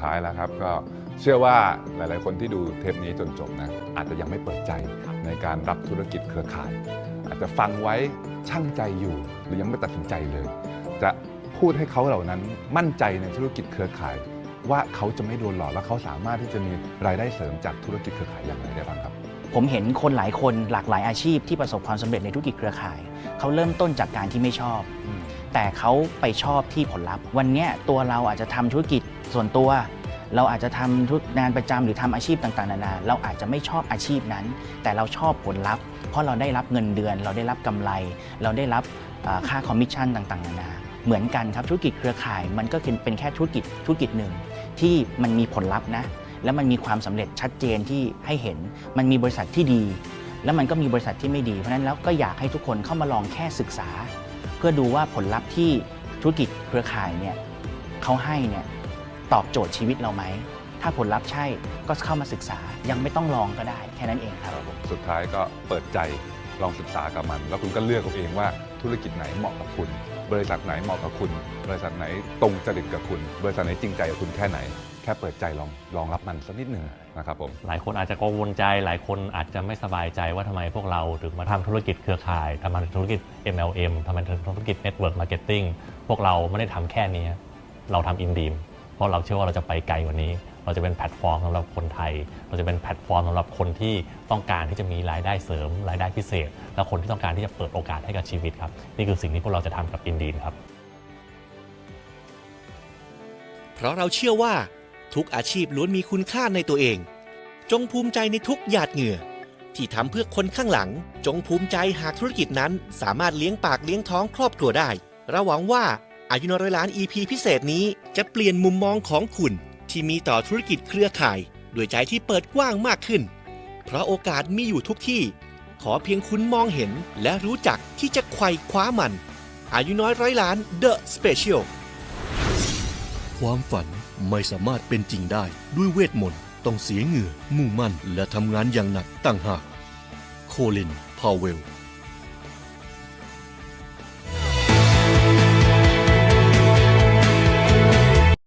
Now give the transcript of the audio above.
ท้ายแล้วครับ ก็เชื่อว่าหลาย ๆ คนที่ดูเทปนี้จนจบนะ อาจจะยังไม่เปิดใจในการรับธุรกิจเครือข่าย อาจจะฟังไว้ช่างใจอยู่ หรือยังไม่ตัดสินใจเลย จะพูดให้เขาเหล่านั้นมั่นใจในธุรกิจเครือข่าย ว่าเขาจะไม่โดนหลอกและเขาสามารถที่จะมีรายได้เสริมจากธุรกิจเครือข่ายอย่างไรได้บ้างครับ ผมเห็นคนหลายคนหลากหลายอาชีพที่ประสบความสำเร็จในธุรกิจเครือข่าย เขาเริ่มต้นจากการที่ไม่ชอบ แต่เขาไปชอบที่ผลลัพธ์ วันเนี้ยตัวเราอาจจะทำธุรกิจส่วนตัว เราอาจจะทำธุรงานประจำหรือทำอาชีพต่างๆนานาเราอาจจะไม่ชอบอาชีพนั้น แต่เราชอบผลลัพธ์ เพราะเราได้รับเงินเดือน เราได้รับกำไร เราได้รับอ่าค่าคอมมิชชั่นต่างๆนานาเหมือนกันครับธุรกิจเครือข่ายมันก็คือเป็นแค่ธุรกิจธุรกิจหนึ่ง ที่มันมีผลลัพธ์นะ แล้วมันมีความสำเร็จชัดเจนที่ให้เห็น มันมีบริษัทที่ดี แล้วมันก็มีบริษัทที่ไม่ดี เพราะฉะนั้นแล้วก็อยากให้ทุกคนเข้ามาลองแค่ศึกษา เพื่อดูว่าผลลัพธ์ที่ธุรกิจเครือข่ายเนี่ยเขาให้เนี่ยตอบโจทย์ชีวิตเราไหม ถ้าผลลัพธ์ใช่ก็เข้ามาศึกษายังไม่ต้องลองก็ได้แค่นั้นเองครับ สุดท้ายก็เปิดใจ ลองศึกษากับมัน แล้วคุณก็เลือกเอาเองว่าธุรกิจไหนเหมาะกับคุณ บริษัทไหนเหมาะกับคุณ บริษัทไหนตรงจริตกับคุณ บริษัทไหนจริงใจกับคุณแค่ไหน แค่เปิดใจลองลองรับมันสักนิดหนึ่งนะครับผมหลายคนอาจจะกังวลใจ หลายคนอาจจะไม่สบายใจว่าทำไมพวกเราถึงมาทำธุรกิจเครือข่ายทำธุรกิจ MLM ทำธุรกิจ Network Marketing พวกเราไม่ได้ทำแค่นี้ เราทำอินดีมเพราะเราเชื่อว่าเราจะไปไกลกว่านี้เราจะเป็นแพลตฟอร์มสำหรับคนไทย เราจะเป็นแพลตฟอร์มสำหรับคนที่ต้องการที่จะมีรายได้เสริม รายได้พิเศษ และคนที่ต้องการที่จะเปิดโอกาสให้กับชีวิตครับนี่คือสิ่งที่พวกเราจะทำกับอินดีมครับ เพราะเราเชื่อว่าทุกอาชีพล้วนมีคุณค่าในตัวเอง จงภูมิใจในทุกหยาดเหงื่อ ที่ทำเพื่อคนข้างหลัง จงภูมิใจหากธุรกิจนั้นสามารถเลี้ยงปากเลี้ยงท้องครอบครัวได้เราหวังว่าอายุนร้อยล้าน EP พิเศษนี้จะเปลี่ยนมุมมองของคุณ ที่มีต่อธุรกิจเครือข่ายด้วยใจที่เปิดกว้างมากขึ้น เพราะโอกาสมีอยู่ทุกที่ ขอเพียงคุณมองเห็นและรู้จักที่จะไขว่คว้ามัน อายุน้อยร้อยล้าน The Special ความฝันไม่สามารถเป็นจริงได้ด้วยเวทมนต์ต้องเสียเหงื่อ มุ่งมั่นและทำงานอย่างหนักตั้งหาก โคลิน พาวเวล